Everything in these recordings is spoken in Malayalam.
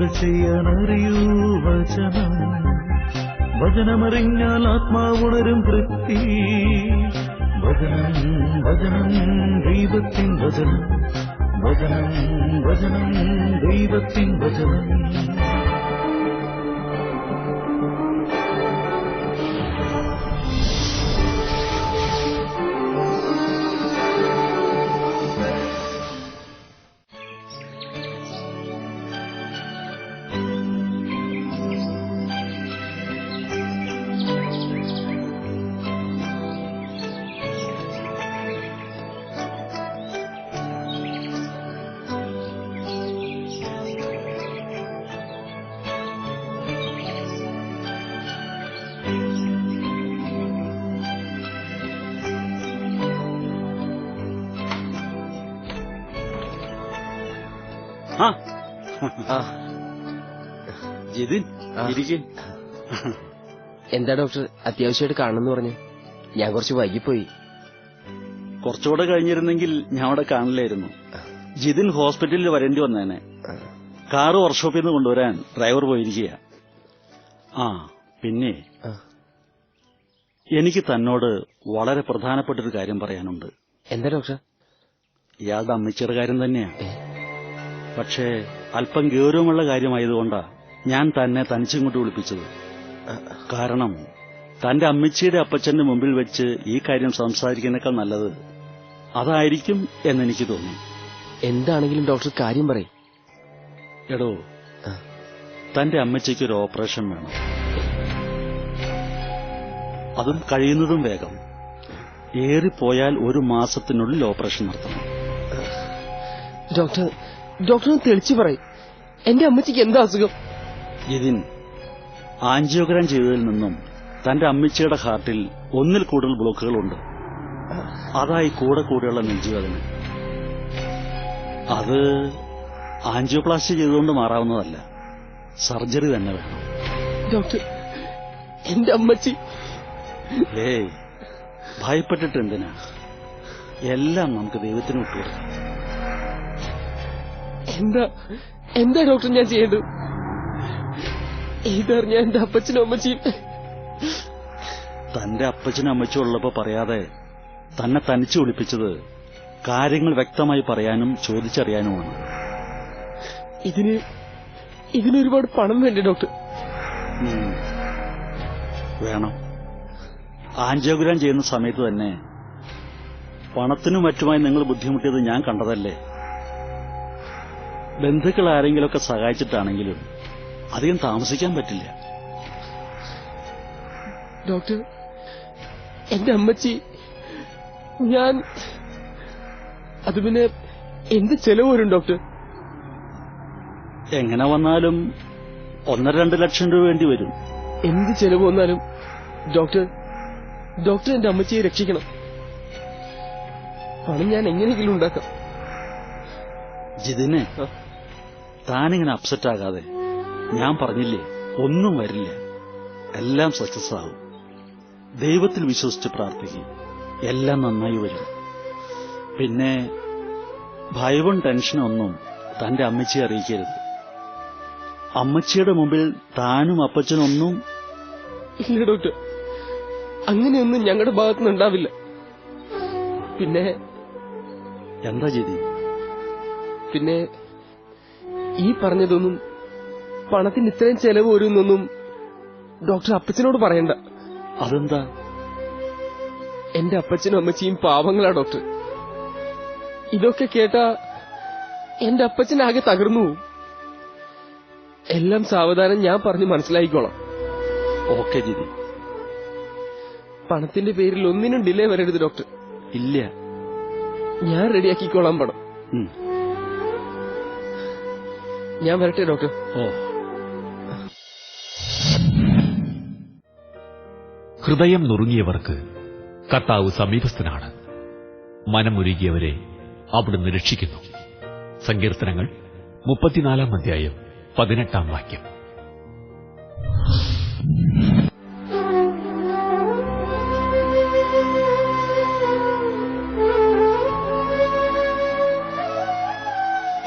നന്മകൾ ചെയ്യാനറിയൂ വചനം. വചനമറിഞ്ഞാൽ ആത്മാവുണരും തൃപ്തി. വചനം വചനം ദൈവത്തിൻ വചനം. വചനം വചനം ദൈവത്തിൻ വചനം. ജിതിൻ. ഇരിക്കെ. എന്താ ഡോക്ടർ? അത്യാവശ്യമായിട്ട് കാണണമെന്ന് പറഞ്ഞു. ഞാൻ കുറച്ച് വൈകിപ്പോയി. കുറച്ചുകൂടെ കഴിഞ്ഞിരുന്നെങ്കിൽ ഞാൻ അവിടെ കാണില്ലായിരുന്നു. ജിതിൻ ഹോസ്പിറ്റലിൽ വരേണ്ടി വന്നേനെ. കാറ് വർക്ക്ഷോപ്പിൽ നിന്ന് കൊണ്ടുവരാൻ ഡ്രൈവർ പോയിരിക്കുക ആ പിന്നെ എനിക്ക് തന്നോട് വളരെ പ്രധാനപ്പെട്ട ഒരു കാര്യം പറയാനുണ്ട്. എന്താ ഡോക്ടർ? ഇയാളുടെ അമ്മച്ചിയുടെ കാര്യം തന്നെയാ. പക്ഷേ അല്പം ഗൗരവമുള്ള കാര്യമായതുകൊണ്ടാ ഞാൻ തന്നെ തനിച്ചിങ്ങോട്ട് വിളിപ്പിച്ചത്. കാരണം തന്റെ അമ്മച്ചിയുടെ അപ്പച്ചന്റെ മുമ്പിൽ വെച്ച് ഈ കാര്യം സംസാരിക്കുന്നേക്കാൾ നല്ലത് അതായിരിക്കും എന്നെനിക്ക് തോന്നി. എന്താണെങ്കിലും ഡോക്ടർ കാര്യം പറയും. എടോ. തന്റെ അമ്മച്ചിക്ക് ഒരു ഓപ്പറേഷൻ വേണം. അതും കഴിയുന്നതും വേഗം. ഏറിപ്പോയാൽ ഒരു മാസത്തിനുള്ളിൽ ഓപ്പറേഷൻ നടത്തണം. ഡോക്ടർ ഡോക്ടർ തെളിച്ചു പറയും. എന്റെ അമ്മച്ചിക്ക് എന്താ അസുഖം? ആഞ്ചിയോഗ്രാം ചെയ്തതിൽ നിന്നും തന്റെ അമ്മച്ചിയുടെ ഹാർട്ടിൽ ഒന്നിൽ കൂടുതൽ ബ്ലോക്കുകളുണ്ട്. അതായി കൂടെ കൂടെയുള്ള നെഞ്ചുവേദന. അത് ആൻജിയോപ്ലാസ്റ്റി ചെയ്തുകൊണ്ട് മാറാവുന്നതല്ല. സർജറി തന്നെ വേണം. ഡോക്ടർ എന്റെ അമ്മച്ചി. ഏയ് ഭയപ്പെട്ടിട്ട് എന്തിനാ എല്ലാം നമുക്ക് ദൈവത്തിന് വിട്ടുകൊടുക്കാം. എന്താ? എന്താ ഡോക്ടർ ഞാൻ ചെയ്യേണ്ടത്? ഇതറിഞ്ഞ എന്റെ അപ്പച്ചനും അമ്മച്ചിയും തന്റെ അപ്പച്ചനും അമ്മച്ചും ഉള്ളപ്പോ പറയാതെ തന്നെ തനിച്ചു വിളിപ്പിച്ചത് കാര്യങ്ങൾ വ്യക്തമായി പറയാനും ചോദിച്ചറിയാനുമാണ്. ഇതിന് ഇതിനൊരുപാട് പണം വേണ്ടേ ഡോക്ടർ? വേണം. ആഞ്ചോഗ്രാം ചെയ്യുന്ന സമയത്ത് തന്നെ പണത്തിനും മറ്റുമായി നിങ്ങൾ ബുദ്ധിമുട്ടിയത് ഞാൻ കണ്ടതല്ലേ? ബന്ധുക്കൾ ആരെങ്കിലുമൊക്കെ സഹായിച്ചിട്ടാണെങ്കിലും അധികം താമസിക്കാൻ പറ്റില്ല. ഡോക്ടർ എന്റെ അമ്മച്ചി ഞാൻ അത് പിന്നെ എന്ത് ചെലവ് വരും ഡോക്ടർ? എങ്ങനെ വന്നാലും ഒന്നര രണ്ട് ലക്ഷം രൂപ വേണ്ടി വരും. എന്ത് ചെലവ് വന്നാലും ഡോക്ടർ ഡോക്ടർ എന്റെ അമ്മച്ചിയെ രക്ഷിക്കണം. പണം ഞാൻ എങ്ങനെയെങ്കിലും ഉണ്ടാക്കാം. ജിതിനെ. താനിങ്ങനെ അപ്സെറ്റ് ആകാതെ ഞാൻ പറഞ്ഞില്ലേ ഒന്നും വരില്ല. എല്ലാം സക്സസ് ആവും ദൈവത്തിൽ വിശ്വസിച്ച് പ്രാർത്ഥിക്കും. എല്ലാം നന്നായി വരും. പിന്നെ ഭയവും ടെൻഷനൊന്നും തന്റെ അമ്മച്ചിയെ അറിയിക്കരുത്. അമ്മച്ചിയുടെ മുമ്പിൽ താനും അപ്പച്ചനൊന്നും ഇല്ല ഡോക്ടർ അങ്ങനെയൊന്നും ഞങ്ങളുടെ ഭാഗത്തുനിന്ന് ഉണ്ടാവില്ല പിന്നെ എന്താ ചെയ്തി പിന്നെ ഈ പറഞ്ഞതൊന്നും പണത്തിന് ഇത്രയും ചെലവ് വരുന്നൊന്നും ഡോക്ടർ അപ്പച്ചനോട് പറയണ്ട. അതെന്താ? എന്റെ അപ്പച്ചനും അമ്മച്ചിയും പാവങ്ങളാ ഡോക്ടർ. ഇതൊക്കെ കേട്ട എന്റെ അപ്പച്ചനാകെ തകർന്നു. എല്ലാം സാവധാനം ഞാൻ പറഞ്ഞ് മനസ്സിലാക്കിക്കോളാം ഓക്കെ ജിതി പണത്തിന്റെ പേരിൽ ഒന്നിനും ഡിലേ വരരുത് ഡോക്ടർ. ഇല്ല. ഞാൻ റെഡിയാക്കിക്കോളാം പണം. ഞാൻ വരട്ടെ ഡോക്ടർ. ഓ. ഹൃദയം നുറുങ്ങിയവർക്ക് കർത്താവ് സമീപസ്ഥനാണ്. മനമുരുകിയവരെ അവിടുന്ന് രക്ഷിക്കുന്നു. സങ്കീർത്തനങ്ങൾ മുപ്പത്തിനാലാം അധ്യായം പതിനെട്ടാം വാക്യം.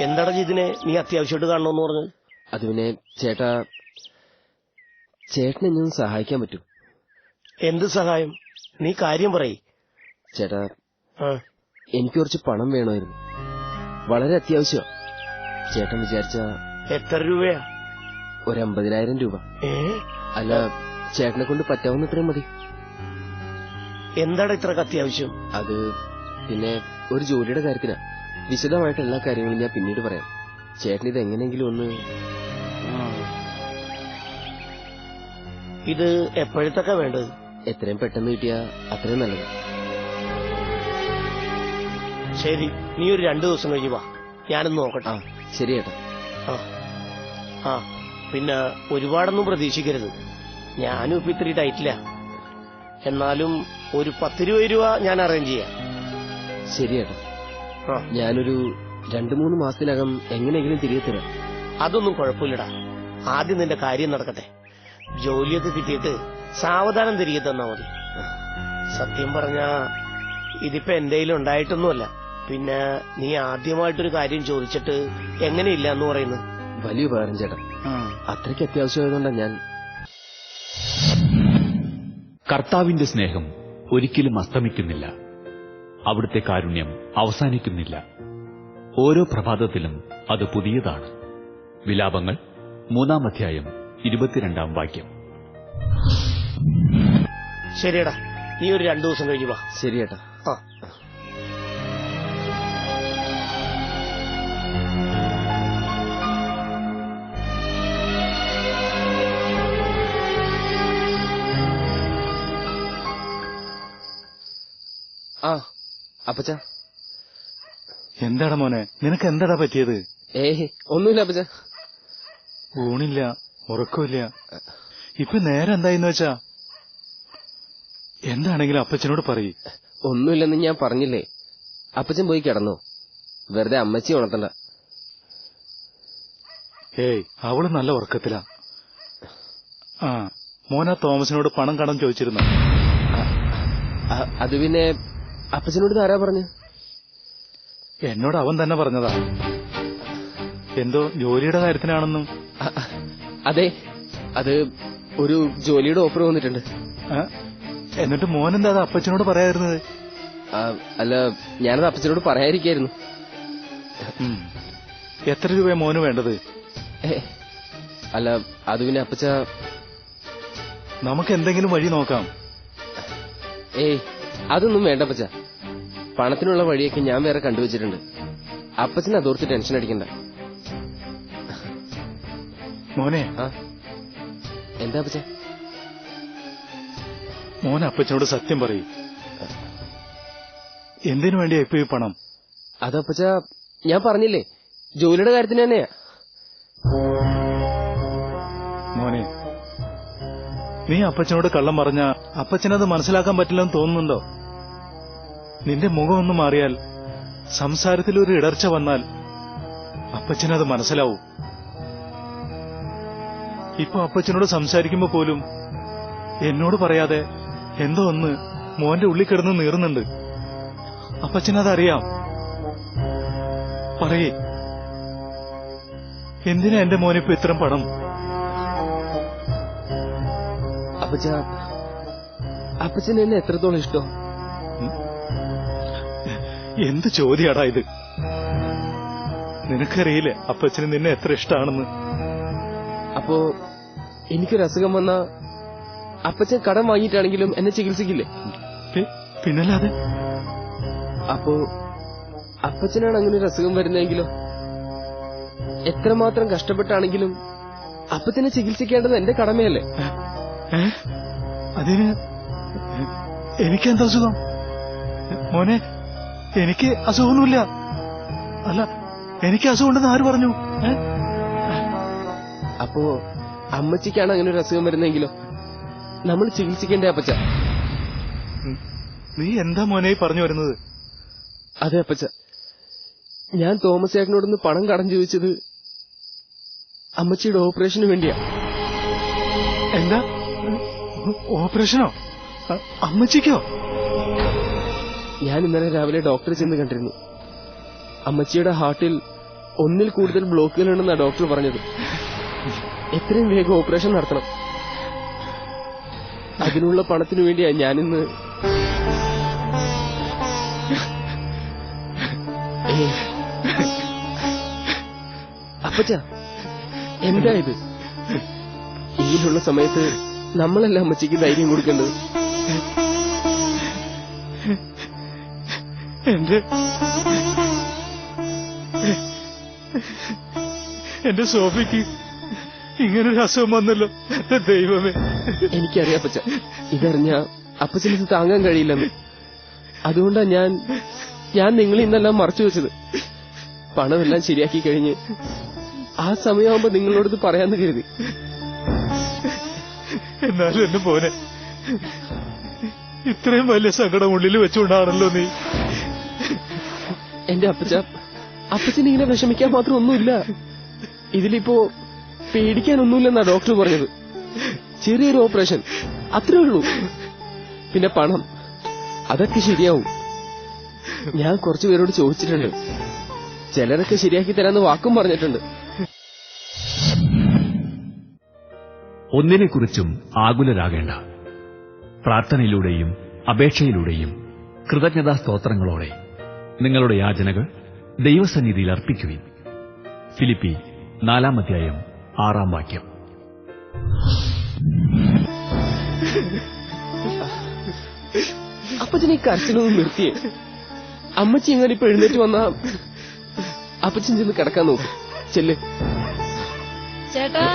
എന്താടാ ഇതിനെ നീ അത്യാവശ്യമായിട്ട് കാണണമെന്ന് പറഞ്ഞത്? അത് പിന്നെ ചേട്ടാ ചേട്ടനെ ഞാൻ സഹായിക്കാൻ പറ്റും. എന്ത് സഹായം? നീ കാര്യം പറയ്. ചേട്ടാ ആ, എനിക്ക് കുറച്ച് പണം വേണമായിരുന്നു. വളരെ അത്യാവശ്യമാ. ചേട്ടൻ വിചാരിച്ച എത്ര രൂപയാ? ഒരു അമ്പതിനായിരം രൂപ. ഏ? അല്ല ചേട്ടനെ കൊണ്ട് പറ്റാവുന്ന ഇത്രയും മതി. എന്താടാ ഇത്ര അത്യാവശ്യം? അത് പിന്നെ ഒരു ജോലിയുടെ കാര്യത്തിനാ. വിശദമായിട്ട് എല്ലാ കാര്യങ്ങളും ഞാൻ പിന്നീട് പറയാം. ചേട്ടൻ ഇത് എങ്ങനെയെങ്കിലും ഒന്ന് ഇത് എപ്പോഴത്തൊക്കെ വേണ്ടത്? എത്രയും പെട്ടെന്ന് കിട്ടിയാ അത്രയും നല്ലത്. ശരി നീ ഒരു രണ്ടു ദിവസം കഴിഞ്ഞ് വാ. ഞാനൊന്ന് നോക്കട്ടെ. ആ ശരി ചേട്ടാ ആ ആ പിന്നെ ഒരുപാടൊന്നും പ്രതീക്ഷിക്കരുത്. ഞാനും ഇപ്പൊ ഇത്തിരി ടൈറ്റില്ല എന്നാലും ഒരു പത്ത് രൂപ രൂപ ഞാൻ അറേഞ്ച് ചെയ്യാം. ശരി ചേട്ടാ ഞാനൊരു രണ്ടു മൂന്ന് മാസത്തിനകം എങ്ങനെയെങ്കിലും തിരികെ തരാം. അതൊന്നും കുഴപ്പമില്ലടാ. ആദ്യം നിന്റെ കാര്യം നടക്കട്ടെ. ജോലിയൊക്കെ കിട്ടിയിട്ട് സാവധാനം തിരികെ തന്നാ മതി. സത്യം പറഞ്ഞ ഇതിപ്പോ എന്റെ ഉണ്ടായിട്ടൊന്നുമല്ല. പിന്നെ നീ ആദ്യമായിട്ടൊരു കാര്യം ചോദിച്ചിട്ട് എങ്ങനെയില്ല എന്ന് പറയുന്നു വലിയ ഉപകാരം ചേട്ടാ. അത്രയ്ക്ക് അത്യാവശ്യമായതുകൊണ്ടാണ് ഞാൻ. കർത്താവിന്റെ സ്നേഹം ഒരിക്കലും അസ്തമിക്കുന്നില്ല. അവിടുത്തെ കാരുണ്യം അവസാനിക്കുന്നില്ല. ഓരോ പ്രഭാതത്തിലും അത് പുതിയതാണ്. വിലാപങ്ങൾ മൂന്നാം അധ്യായം ഇരുപത്തിരണ്ടാം വാക്യം. ശരിയടാ നീ ഒരു രണ്ടു ദിവസം കഴിഞ്ഞു വാ. ശരി ആ ആ. അപ്പച്ച? എന്താടാ മോനെ? നിനക്ക് എന്താടാ പറ്റിയത്? ഏ ഒന്നുമില്ല അപ്പച്ച. ഊണില്ല ഉറക്കമില്ല. ഇപ്പൊ നേരെ എന്തായിന്ന് വെച്ചാ? എന്താണെങ്കിലും അപ്പച്ചനോട് പറയ്. ഒന്നുമില്ലെന്ന് ഞാൻ പറഞ്ഞില്ലേ? അപ്പച്ചൻ പോയി കിടന്നു? വെറുതെ അമ്മച്ചി ഉണർത്തണ്ട. ഏയ് അവൾ നല്ല ഉറക്കത്തിലാ. ആ മോനാ തോമസിനോട് പണം കടം ചോദിച്ചിരുന്നു. അത് പിന്നെ അപ്പച്ചനോട് ആരാ പറഞ്ഞു? എന്നോട് അവൻ തന്നെ പറഞ്ഞതാ. എന്തോ ജോലിയുടെ കാര്യത്തിനാണെന്നും. അതെ. അത് ഒരു ജോലിയുടെ ഓഫർ വന്നിട്ടുണ്ട്. എന്നിട്ട് മോനെന്താ അത് അപ്പച്ചനോട് പറയാതിരുന്നത്? അല്ല ഞാനത് അപ്പച്ചനോട് പറയാതിരിക്കായിരുന്നു. എത്ര രൂപ മോന് വേണ്ടത്? അല്ല അത് പിന്നെ അപ്പച്ച നമുക്ക് എന്തെങ്കിലും വഴി നോക്കാം. ഏയ് അതൊന്നും വേണ്ട അപ്പച്ച. പണത്തിനുള്ള വഴിയൊക്കെ ഞാൻ വേറെ കണ്ടുവച്ചിട്ടുണ്ട്. അപ്പച്ചനെ അതോർത്ത് ടെൻഷൻ അടിക്കണ്ട. മോനെ. ആ. എന്താ അപ്പച്ച മോൻ അപ്പച്ചനോട് സത്യം പറയും. എന്തിനു വേണ്ടിയാ ഇപ്പൊ ഈ പണം? അതപ്പച്ച ഞാൻ പറഞ്ഞില്ലേ? ജോലിയുടെ കാര്യത്തിന് തന്നെയാ. മോനെ നീ അപ്പച്ചനോട് കള്ളം പറഞ്ഞ അപ്പച്ചനത് മനസ്സിലാക്കാൻ പറ്റില്ലെന്ന് തോന്നുന്നുണ്ടോ? നിന്റെ മുഖം ഒന്ന് മാറിയാൽ സംസാരത്തിൽ ഒരു ഇടർച്ച വന്നാൽ അപ്പച്ചനത് മനസ്സിലാവും. ഇപ്പൊ അപ്പച്ചനോട് സംസാരിക്കുമ്പോ പോലും എന്നോട് പറയാതെ എന്തോ ഒന്ന് മോന്റെ ഉള്ളിൽ കിടന്ന് നീറുന്നുണ്ട്. അപ്പച്ചനതറിയാം. പറയേ എന്തിനാ എന്റെ മോനിപ്പോ ഇത്രയും പണം? അപ്പച്ച അപ്പച്ചൻ എന്നെ എത്രത്തോളം ഇഷ്ടം? എന്ത് ചോദ്യാടാ ഇത്? നിനക്കറിയില്ല അപ്പച്ചന് നിന്നെ എത്ര ഇഷ്ടാണെന്ന്? അപ്പോ എനിക്കൊരു അസുഖം വന്ന അപ്പച്ചൻ കടം വാങ്ങിയിട്ടാണെങ്കിലും എന്നെ ചികിത്സിക്കില്ലേ? പിന്നല്ലാതെ? അപ്പോ അപ്പച്ചനാണ് അങ്ങനെ ഒരു അസുഖം വരുന്നതെങ്കിലോ എത്രമാത്രം കഷ്ടപ്പെട്ടാണെങ്കിലും അപ്പച്ചനെ ചികിത്സിക്കേണ്ടത് എന്റെ കടമയല്ലേ? അതിന് എനിക്കെന്താ സുഖം? മോനെ എനിക്ക് അസുഖമൊന്നുമില്ല. അല്ല എനിക്ക് അസുഖമുണ്ടെന്ന് ആര് പറഞ്ഞു? അപ്പോ അമ്മച്ചിക്കാണ് അങ്ങനെ ഒരു അസുഖം വരുന്നെങ്കിലോ നമ്മൾ ചികിത്സിക്കേണ്ട അപ്പച്ച? നീ എന്താ മോനെ പറഞ്ഞു വരുന്നത്? അതെ അപ്പച്ച. ഞാൻ തോമസ് ചേട്ടനോടൊന്ന് പണം കടം ചോദിച്ചത് അമ്മച്ചിയുടെ ഓപ്പറേഷന് വേണ്ടിയാ. എന്താ? ഓപ്പറേഷനോ? അമ്മച്ചിക്കോ? ഞാൻ ഇന്നലെ രാവിലെ ഡോക്ടറെ ചെന്ന് കണ്ടിരുന്നു. അമ്മച്ചിയുടെ ഹാർട്ടിൽ ഒന്നിൽ കൂടുതൽ ബ്ലോക്കുകളുണ്ടെന്നാണ് ഡോക്ടർ പറഞ്ഞത്. എത്രയും വേഗം ഓപ്പറേഷൻ നടത്തണം. അതിനുള്ള പണത്തിനു വേണ്ടിയാ ഞാനിന്ന്. അപ്പച്ച എന്താ ഇത്? ഇങ്ങനെയുള്ള സമയത്ത് നമ്മളല്ല അമ്മച്ചിക്ക് ധൈര്യം കൊടുക്കേണ്ടത്? എന്റെ എന്റെ സോഫിക്ക് ഇങ്ങനൊരു അസുഖം വന്നല്ലോ. ദൈവമേ. എനിക്കറിയാം അപ്പച്ച. ഇതറിഞ്ഞ അപ്പച്ചനത് താങ്ങാൻ കഴിയില്ലെന്ന്. അതുകൊണ്ടാ ഞാൻ ഞാൻ നിങ്ങൾ ഇന്നെല്ലാം മറച്ചു വെച്ചത്. പണമെല്ലാം ശരിയാക്കി കഴിഞ്ഞ് ആ സമയമാകുമ്പോ നിങ്ങളോടത് പറയാന്ന് കരുതി. എന്നാലും എന്നെ പോനെ ഇത്രയും വലിയ സങ്കടം ഉള്ളിൽ വെച്ചുകൊണ്ടാണല്ലോ നീ എന്റെ അപ്പച്ച അപ്പച്ചന് ഇങ്ങനെ വിഷമിക്കാൻ മാത്രം ഒന്നുമില്ല. ഇതിലിപ്പോ പേടിക്കാനൊന്നുമില്ലെന്നാ ഡോക്ടർ പറഞ്ഞത്. ചെറിയൊരു ഓപ്പറേഷൻ അത്രേ ഉള്ളൂ. പിന്നെ പണം അതൊക്കെ ശരിയാവും. ഞാൻ കുറച്ചു പേരോട് ചോദിച്ചിട്ടുണ്ട്. ചിലരൊക്കെ ശരിയാക്കി തരാന്ന് വാക്കും പറഞ്ഞിട്ടുണ്ട്. ഒന്നിനെക്കുറിച്ചും ആകുലരാകേണ്ട. പ്രാർത്ഥനയിലൂടെയും അപേക്ഷയിലൂടെയും കൃതജ്ഞതാ സ്തോത്രങ്ങളോടെ നിങ്ങളുടെ യാചനകൾ ദൈവസന്നിധിയിൽ അർപ്പിക്കുവിൻ ഫിലിപ്പി നാലാം അധ്യായം ആറാം വാക്യം. അപ്പച്ചൻ ഈ കരച്ചിലൊന്നും നിർത്തിയേ. അമ്മച്ചി ഇങ്ങനെ ഇപ്പൊ എഴുന്നേറ്റ് വന്ന അപ്പച്ചൻ ചെന്ന് കിടക്കാൻ നോക്കും. ചെല്ല്. ചേട്ടാ.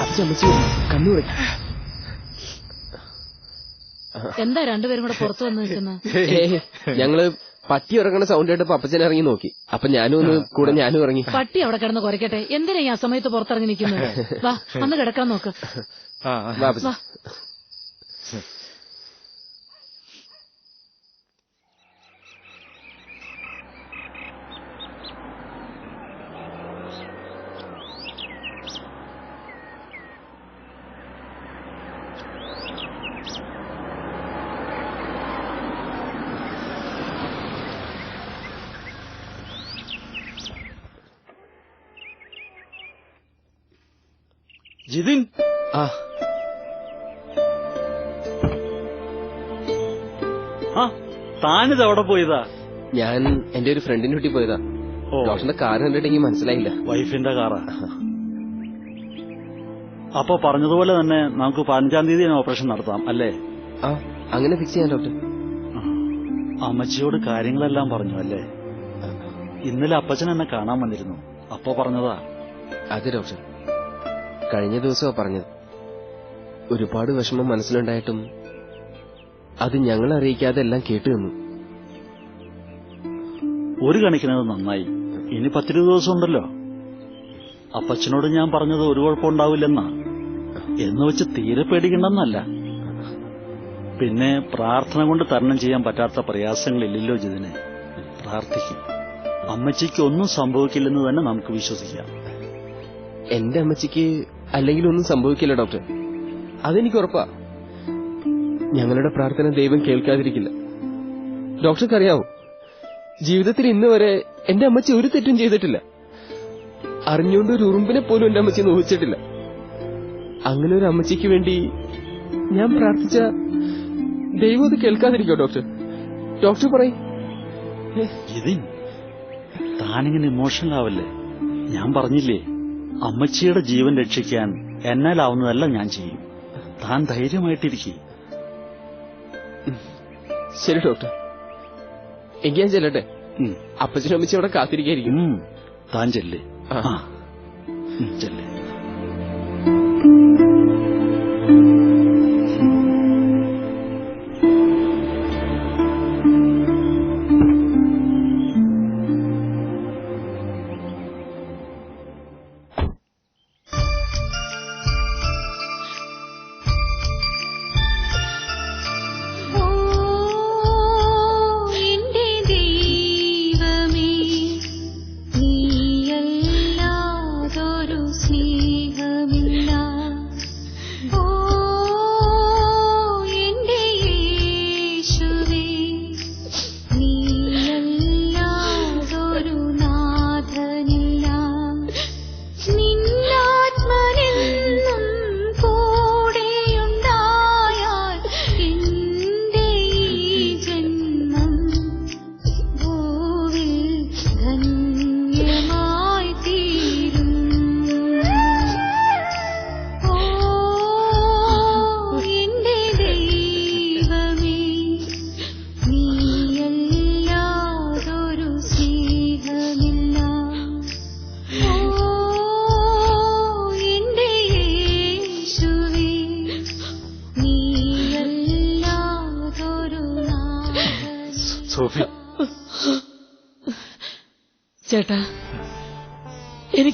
അപ്പച്ചി അമ്മച്ചി കണ്ണു വയ്ക്കും എന്താ രണ്ടുപേരും കൂടെ പുറത്തു വന്ന് നിൽക്കുന്നത് ഞങ്ങൾ പട്ടി ഇറങ്ങണ സൗണ്ട് കേട്ടപ്പോ അപ്പച്ചൻ ഇറങ്ങി നോക്കി. അപ്പൊ ഞാനും ഒന്ന് കൂടെ ഞാനും ഇറങ്ങി. പട്ടി അവിടെ കിടന്ന് കുറയ്ക്കട്ടെ എന്തിനാ ഈ ആ സമയത്ത് പുറത്തിറങ്ങി നിൽക്കുന്നത് വാ അന്ന് കിടക്കാൻ നോക്ക്. വാ അപ്പച്ചൻ. വാ ജിതിൻ ആ. ആ താനിത് അവിടെ പോയതാ? ഞാൻ എന്റെ ഒരു ഫ്രണ്ടിന്റെ വീട്ടിൽ പോയതാ. ഓ. ഡോക്ടറിന്റെ കാർ കണ്ടിട്ടെങ്കിൽ മനസ്സിലായില്ല. വൈഫിന്റെ കാറാ അപ്പൊ പറഞ്ഞതുപോലെ തന്നെ നമുക്ക് പതിനഞ്ചാം തീയതി ഓപ്പറേഷൻ നടത്താം അല്ലേ? ആ അങ്ങനെ ഫിക്സ് ചെയ്യാൻ ഡോക്ടർ അമ്മച്ചിയോട് കാര്യങ്ങളെല്ലാം പറഞ്ഞു അല്ലേ? ഇന്നലെ അപ്പച്ചൻ എന്നെ കാണാൻ വന്നിരുന്നു. അപ്പോ പറഞ്ഞതാ? അതെ ഡോക്ടർ കഴിഞ്ഞ ദിവസമാ പറഞ്ഞത്. ഒരുപാട് വിഷമം മനസ്സിലുണ്ടായിട്ടും അത് ഞങ്ങൾ അറിയിക്കാതെ എല്ലാം കേട്ടു നിന്നു. ഒരു കണക്കിനത് നന്നായി. ഇനി പത്തിരുപത് ദിവസം ഉണ്ടല്ലോ. അപ്പച്ചനോട് ഞാൻ പറഞ്ഞത് ഒരു കുഴപ്പമുണ്ടാവില്ലെന്നാ എന്ന് വെച്ച് തീരെ പേടിക്കണ്ടെന്നല്ല. പിന്നെ പ്രാർത്ഥന കൊണ്ട് തരണം ചെയ്യാൻ പറ്റാത്ത പ്രയാസങ്ങളില്ലല്ലോ ജിതിനെ. പ്രാർത്ഥിക്കും. അമ്മച്ചിക്ക് ഒന്നും സംഭവിക്കില്ലെന്ന് തന്നെ നമുക്ക് വിശ്വസിക്കാം. എന്റെ അമ്മച്ചിക്ക് അല്ലെങ്കിൽ ഒന്നും സംഭവിക്കില്ല ഡോക്ടർ അതെനിക്ക് ഉറപ്പാ. ഞങ്ങളുടെ പ്രാർത്ഥന ദൈവം കേൾക്കാതിരിക്കില്ല. ഡോക്ടർക്ക് അറിയാവോ ജീവിതത്തിൽ ഇന്ന് വരെ എന്റെ അമ്മച്ചി ഒരു തെറ്റും ചെയ്തിട്ടില്ല. അറിഞ്ഞുകൊണ്ട് ഒരു ഉറുമ്പിനെ പോലും എന്റെ അമ്മച്ചി നോവിച്ചിട്ടില്ല. അങ്ങനെ ഒരു അമ്മച്ചിക്ക് വേണ്ടി ഞാൻ പ്രാർത്ഥിച്ച ദൈവം അത് കേൾക്കാതിരിക്കോ ഡോക്ടർ? ഡോക്ടർ പറയും. ജിതിൻ താനിങ്ങനെ ഇമോഷണൽ ആവല്ലേ? ഞാൻ പറഞ്ഞില്ലേ? അമ്മച്ചിയുടെ ജീവൻ രക്ഷിക്കാൻ എന്നാലാവുന്നതെല്ലാം ഞാൻ ചെയ്യും. താൻ ധൈര്യമായിട്ടിരിക്കെ. ശരി ഡോക്ടർ. എങ്കിൽ ഞാൻ ചെല്ലട്ടെ? അപ്പച്ചനും അമ്മച്ചി അവിടെ കാത്തിരിക്കായിരിക്കും. താൻ ചെല്ലേ. ചെല്ലേ.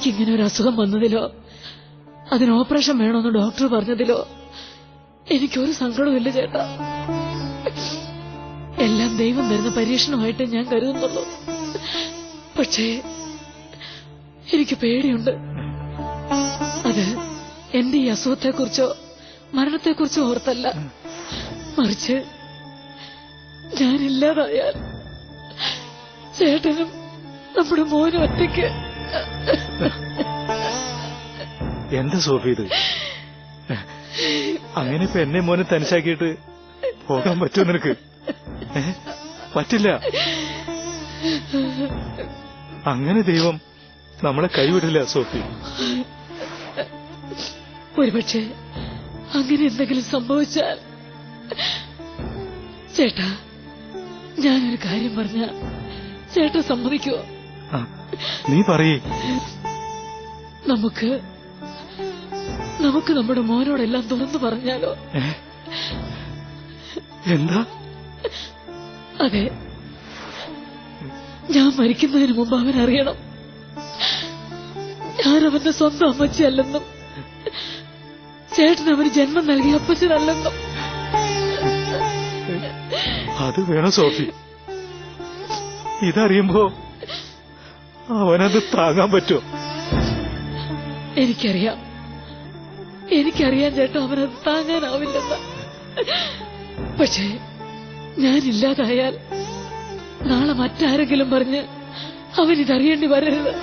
എനിക്കിങ്ങനെ ഒരു അസുഖം വന്നതിലോ അതിന് ഓപ്പറേഷൻ വേണമെന്ന് ഡോക്ടർ പറഞ്ഞതിലോ എനിക്കൊരു സങ്കടവുമില്ല ചേട്ടാ. എല്ലാം ദൈവം തരുന്ന പരീക്ഷണമായിട്ട് ഞാൻ കരുതുന്നുള്ളൂ. പക്ഷേ എനിക്ക് പേടിയുണ്ട്. അത് എന്റെ ഈ അസുഖത്തെക്കുറിച്ചോ മരണത്തെക്കുറിച്ചോ ഓർത്തല്ല. മറിച്ച് ഞാനില്ലാതായാൽ ചേട്ടനും നമ്മുടെ മോനും ഒറ്റയ്ക്ക് എന്താ സോഫി ഇത്? അങ്ങനെ ഇപ്പൊ എന്നെ മോനെ തനിച്ചാക്കിയിട്ട് പോകാൻ പറ്റുമോ നിനക്ക്? പറ്റില്ല. അങ്ങനെ ദൈവം നമ്മളെ കൈവിടില്ല സോഫി. ഒരുപക്ഷെ അങ്ങനെ എന്തെങ്കിലും സംഭവിച്ചാൽ ചേട്ടാ ഞാനൊരു കാര്യം പറഞ്ഞ ചേട്ടൻ സമ്മതിക്കുമോ നീ പറയേ. നമുക്ക് നമുക്ക് നമ്മുടെ മോനോടെല്ലാം തുറന്നു പറഞ്ഞാലോ? എന്താ? അതെ. ഞാൻ മരിക്കുന്നതിന് മുമ്പ് അവൻ അറിയണം ഞാൻ അവന്റെ സ്വന്തം അമ്മച്ചിയല്ലെന്നും ചേട്ടൻ അവന് ജന്മം നൽകിയ അപ്പച്ചനല്ലെന്നും. അത് വേണം സോഫി. ഇതറിയുമ്പോ അവനത് താങ്ങാൻ പറ്റുമോ? എനിക്കറിയാം. എനിക്കറിയാം ചേട്ടാ അവനത് താങ്ങാനാവില്ലെന്ന്. പക്ഷേ ഞാനില്ലാതായാൽ നാളെ മറ്റാരെങ്കിലും പറഞ്ഞ് അവനിതറിയേണ്ടി വരരുത്.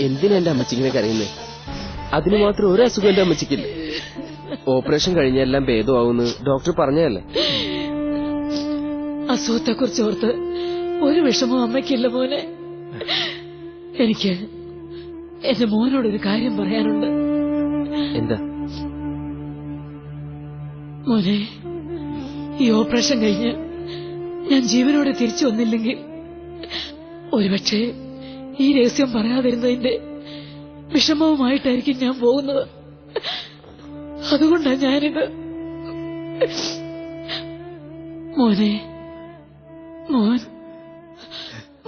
എന്തിനാ എന്റെ അമ്മച്ചിങ്ങനെ കരയുന്നേ? അതിന് മാത്രം ഒരു അസുഖം എന്റെ അമ്മച്ചിക്കില്ല. ഓപ്പറേഷൻ കഴിഞ്ഞ എല്ലാം ഭേദമാവുമെന്ന് ഡോക്ടർ പറഞ്ഞതല്ലേ? അസുഖത്തെ കുറിച്ച് ഓർത്ത് ഒരു വിഷമവും അമ്മയ്ക്കില്ല മോനെ. എനിക്ക് എന്റെ മോനോടൊരു കാര്യം പറയാനുണ്ട്. എന്താ? മോനെ ഈ ഓപ്പറേഷൻ കഴിഞ്ഞ് ഞാൻ ജീവനോടെ തിരിച്ചു വന്നില്ലെങ്കിൽ ഒരുപക്ഷെ ഈ രഹസ്യം പറയാതിരുന്നതിന്റെ വിഷമവുമായിട്ടായിരിക്കും ഞാൻ പോകുന്നത്. അതുകൊണ്ടാണ് ഞാനിത്. മോനെ മോൻ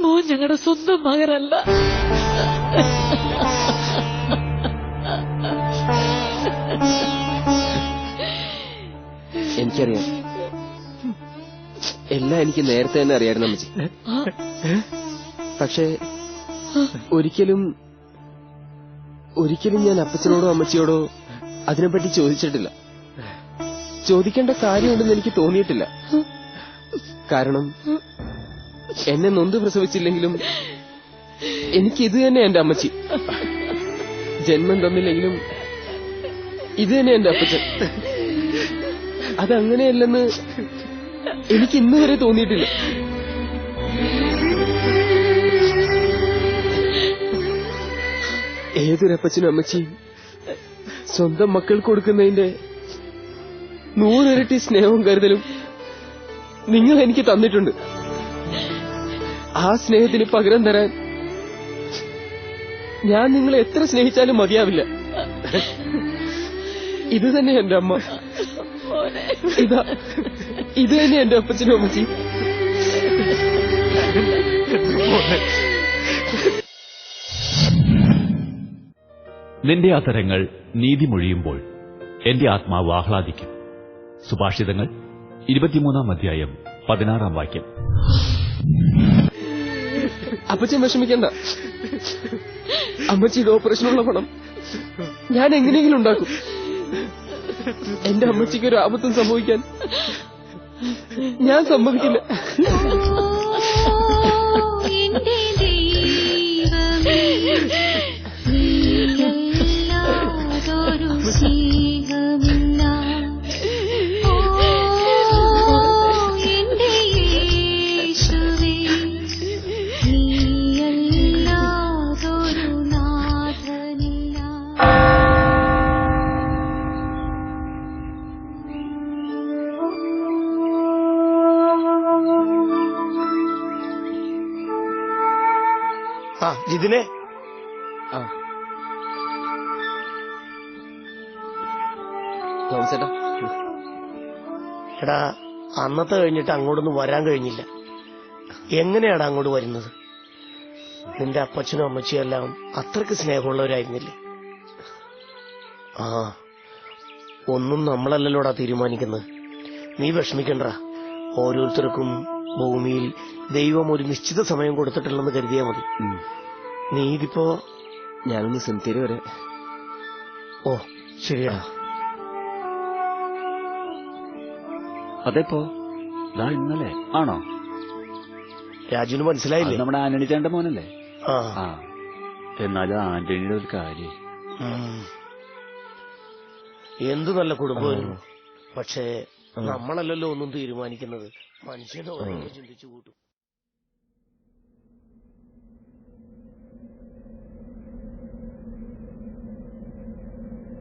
മോൻ ഞങ്ങളുടെ സ്വന്തം മകനല്ല. എനിക്കറിയാം. എല്ലാം എനിക്ക് നേരത്തെ തന്നെ അറിയായിരുന്നു അമ്മച്ചി. പക്ഷേ ഒരിക്കലും ഒരിക്കലും ഞാൻ അപ്പച്ചനോടോ അമ്മച്ചിയോടോ അതിനെപ്പറ്റി ചോദിച്ചിട്ടില്ല. ചോദിക്കേണ്ട കാര്യമുണ്ടെന്ന് എനിക്ക് തോന്നിയിട്ടില്ല. കാരണം എന്നെ നൊന്ത് പ്രസവിച്ചില്ലെങ്കിലും എനിക്കിത് തന്നെ എന്റെ അമ്മച്ചി. ജന്മം തന്നില്ലെങ്കിലും ഇത് തന്നെ എന്റെ അപ്പച്ചൻ. അതങ്ങനെയല്ലെന്ന് എനിക്ക് ഇന്ന് വരെ തോന്നിയിട്ടില്ല. ഏതൊരപ്പച്ചനും അമ്മച്ചിയും സ്വന്തം മക്കൾക്ക് കൊടുക്കുന്നതിന്റെ നൂറിരട്ടി സ്നേഹവും കരുതലും നിങ്ങൾ എനിക്ക് തന്നിട്ടുണ്ട്. ആ സ്നേഹത്തിന് പകരം തരാൻ ഞാൻ നിങ്ങളെ എത്ര സ്നേഹിച്ചാലും മതിയാവില്ല. ഇത് തന്നെ എന്റെ അമ്മ. ഇതാ. ഇത് തന്നെ എന്റെ അപ്പച്ചനും അമ്മച്ചി. നിന്റെ നീതി നീതിമൊഴിയുമ്പോൾ എന്റെ ആത്മാവ് ആഹ്ലാദിക്കും. സുഭാഷിതങ്ങൾ ഇരുപത്തിമൂന്നാം അധ്യായം പതിനാറാം വാക്യം. അപ്പച്ചൻ വിഷമിക്കണ്ട. അമ്മച്ചിയുടെ ഓപ്പറേഷനുള്ള പണം ഞാൻ എങ്ങനെയെങ്കിലും ഉണ്ടാക്കും. എന്റെ അമ്മച്ചിക്ക് ഒരു ആപത്തും സംഭവിക്കാൻ ഞാൻ സമ്മതിക്കില്ല. ചേട്ടാ എടാ അന്നത്തെ കഴിഞ്ഞിട്ട് അങ്ങോട്ടൊന്നും വരാൻ കഴിഞ്ഞില്ല. എങ്ങനെയാടാ അങ്ങോട്ട് വരുന്നത്? നിന്റെ അപ്പച്ചനും അമ്മച്ചിയും എല്ലാം അത്രയ്ക്ക് സ്നേഹമുള്ളവരായിരുന്നില്ലേ? ആ ഒന്നും നമ്മളല്ലല്ലോടാ തീരുമാനിക്കുന്നത്. നീ വിഷമിക്കണ്ട. ഓരോരുത്തർക്കും ഭൂമിയിൽ ദൈവം ഒരു നിശ്ചിത സമയം കൊടുത്തിട്ടുണ്ടെന്ന് കരുതിയാൽ മതി. നീ ഇതിപ്പോ ഞാനൊന്ന് സെമിത്തേരി വരെ. ഓ ശരിയാ. അതെപ്പോ? ദാ ഇന്നലെ. ആണോ? രാജുവിന് മനസ്സിലായില്ലേ? നമ്മുടെ ആന്റണി ചേട്ടന്റെ മോനല്ലേ? ആ. എന്നാലും ആന്റണിയുടെ ഒരു കാര്യം. എന്ത് നല്ല കുടുംബമായിരുന്നു. പക്ഷേ നമ്മളല്ലല്ലോ ഒന്നും തീരുമാനിക്കുന്നത്. മനുഷ്യനെ ഓരോന്ന് ചിന്തിച്ചു കൂട്ടും.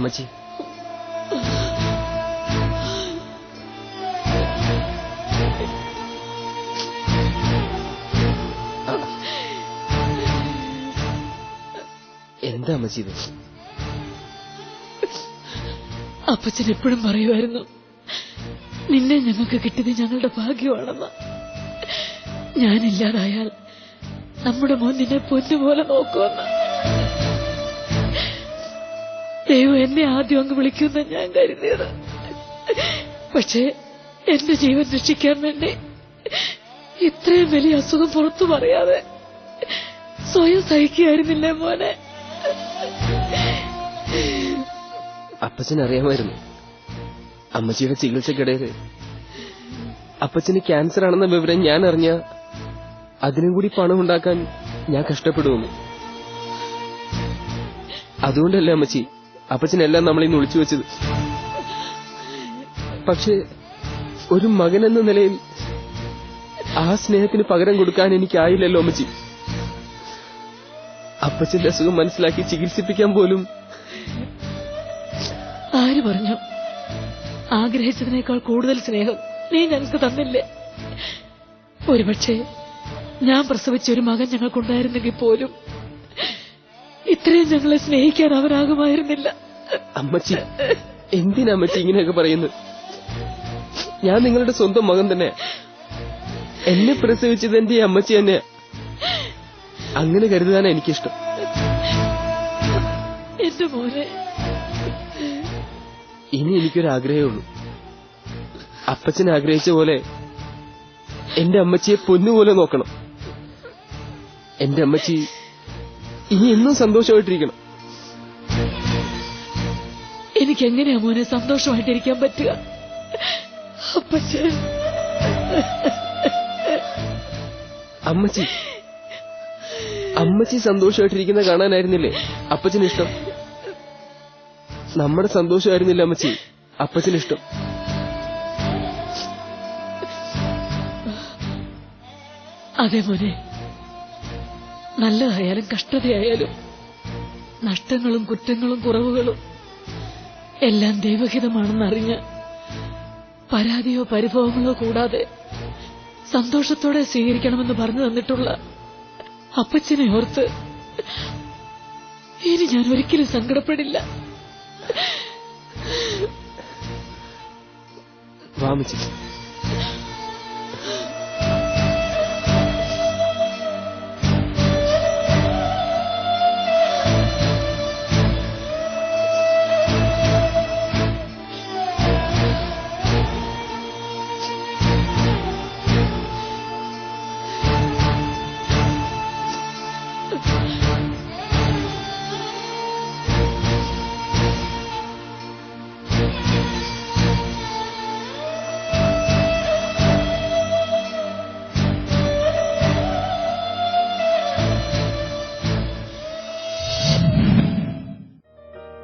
അമ്മച്ചി. എന്താ അമ്മച്ചി ഇത്? അപ്പച്ചൻ എപ്പോഴും പറയുമായിരുന്നു നിന്നെ ഞങ്ങൾക്ക് കിട്ടിയത് ഞങ്ങളുടെ ഭാഗ്യമാണെന്ന്. ഞാനില്ലാതായാൽ നമ്മുടെ മോൻ നിന്നെ പൊന്നുപോലെ നോക്കുമെന്ന്. ദൈവം എന്നെ ആദ്യം അങ്ങ് വിളിക്കുന്ന ഞാൻ കരുതിയത്. പക്ഷേ എന്റെ ജീവൻ രക്ഷിക്കാൻ വേണ്ടി ഇത്രയും വലിയ അസുഖം പുറത്തു പറയാതെ സ്വയം സഹിക്കുകയായിരുന്നില്ലേ മോനെ? അപ്പച്ചൻ അറിയാമായിരുന്നു അമ്മച്ചിയുടെ ചികിത്സക്കിടയിൽ അപ്പച്ചന് ക്യാൻസർ ആണെന്ന വിവരം ഞാൻ അറിഞ്ഞ അതിനും കൂടി പണം ഉണ്ടാക്കാൻ ഞാൻ കഷ്ടപ്പെടുമെന്ന് അതുകൊണ്ടല്ലേ അമ്മച്ചി അപ്പച്ചനെല്ലാം നമ്മളെ ഇന്ന് ഒളിച്ചു വെച്ചത്. പക്ഷേ ഒരു മകൻ എന്ന നിലയിൽ ആ സ്നേഹത്തിന് പകരം കൊടുക്കാൻ എനിക്കായില്ലല്ലോ അമ്മച്ചി. അപ്പച്ചന്റെ അസുഖം മനസ്സിലാക്കി ചികിത്സിപ്പിക്കാൻ പോലും ആര് പറഞ്ഞു? ആഗ്രഹിച്ചതിനേക്കാൾ കൂടുതൽ സ്നേഹം നീ ഞങ്ങൾക്ക് തന്നില്ലേ? ഒരുപക്ഷെ ഞാൻ പ്രസവിച്ച ഒരു മകൻ ഞങ്ങൾക്കുണ്ടായിരുന്നെങ്കിൽ പോലും ഇത്രയും ഞങ്ങളെ സ്നേഹിക്കാൻ അവരാകുമായിരുന്നില്ല. അമ്മച്ചി എന്തിനാ അമ്മച്ചി ഇങ്ങനെയൊക്കെ പറയുന്നത് ഞാൻ നിങ്ങളുടെ സ്വന്തം മകൻ തന്നെ. എന്നെ പ്രസവിച്ചത് എന്റെ അമ്മച്ചി തന്നെ. അങ്ങനെ കരുതാനാ എനിക്കിഷ്ടം. എന്റെ മോനെ. ഇനി എനിക്കൊരു ആഗ്രഹമേ ഉള്ളൂ. അപ്പച്ചൻ ആഗ്രഹിച്ച പോലെ എന്റെ അമ്മച്ചിയെ പൊന്നുപോലെ നോക്കണം. എന്റെ അമ്മച്ചി ഇനി എന്നും സന്തോഷമായിട്ടിരിക്കണം. എനിക്ക് എങ്ങനെയാ മോനെ സന്തോഷമായിട്ടിരിക്കാൻ പറ്റുക? അപ്പച്ചേ. അമ്മച്ചി. അമ്മച്ചി സന്തോഷമായിട്ടിരിക്കുന്ന കാണാനായിരുന്നില്ലേ? അപ്പച്ചന് ഇഷ്ടം. നമ്മുടെ സന്തോഷമായിരുന്നില്ല അമ്മച്ചി? അപ്പച്ചന് ഇഷ്ടം. അതെ മോനെ. നല്ലതായാലും കഷ്ടതയായാലും നഷ്ടങ്ങളും കുറ്റങ്ങളും കുറവുകളും എല്ലാം ദൈവഹിതമാണെന്നറിഞ്ഞ് പരാതിയോ പരിഭവങ്ങളോ കൂടാതെ സന്തോഷത്തോടെ സ്വീകരിക്കണമെന്ന് പറഞ്ഞു തന്നിട്ടുള്ള അപ്പച്ചനെ ഓർത്ത് ഇനി ഞാൻ ഒരിക്കലും സങ്കടപ്പെടില്ല. വാമിച്ചി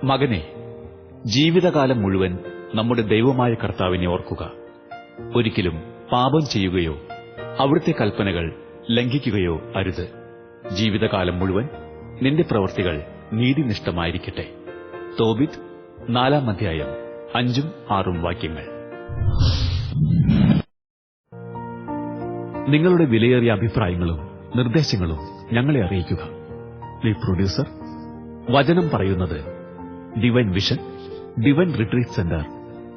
മകനെ ജീവിതകാലം മുഴുവൻ നമ്മുടെ ദൈവമായ കർത്താവിനെ ഓർക്കുക. ഒരിക്കലും പാപം ചെയ്യുകയോ അവിടുത്തെ കൽപ്പനകൾ ലംഘിക്കുകയോ അരുത്. ജീവിതകാലം മുഴുവൻ നിന്റെ പ്രവൃത്തികൾ നീതിനിഷ്ഠമായിരിക്കട്ടെ. തോബിത് നാലാം അധ്യായം അഞ്ചും ആറും വാക്യങ്ങൾ. നിങ്ങളുടെ വിലയേറിയ അഭിപ്രായങ്ങളും നിർദ്ദേശങ്ങളും ഞങ്ങളെ അറിയിക്കുക. പ്രൊഡ്യൂസർ വചനം പറയുന്നത് divine vision divine retreat centre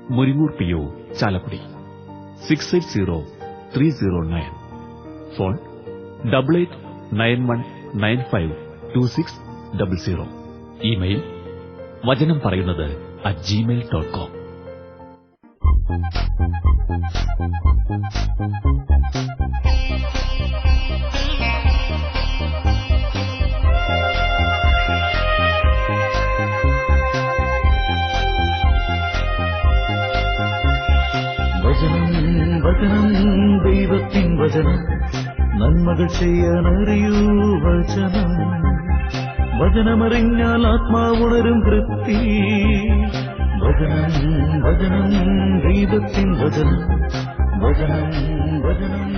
Muringoor P O Chalakudy. Six eight zero three zero nine phone double eight nine one nine five two six double zero email വചനം പറയുന്നത് അറ്റ് ജിമെയിൽ ഡോട്ട് കോം വചനം ദൈവത്തിൻ വചനം നന്മകൾ ചെയ്യാൻ അറിയൂ വചനം. വചനമറിഞ്ഞാൽ ആത്മാവുണരും തൃപ്തി. വചനം വചനം ദൈവത്തിൻ വചനം. വചനം വചനം.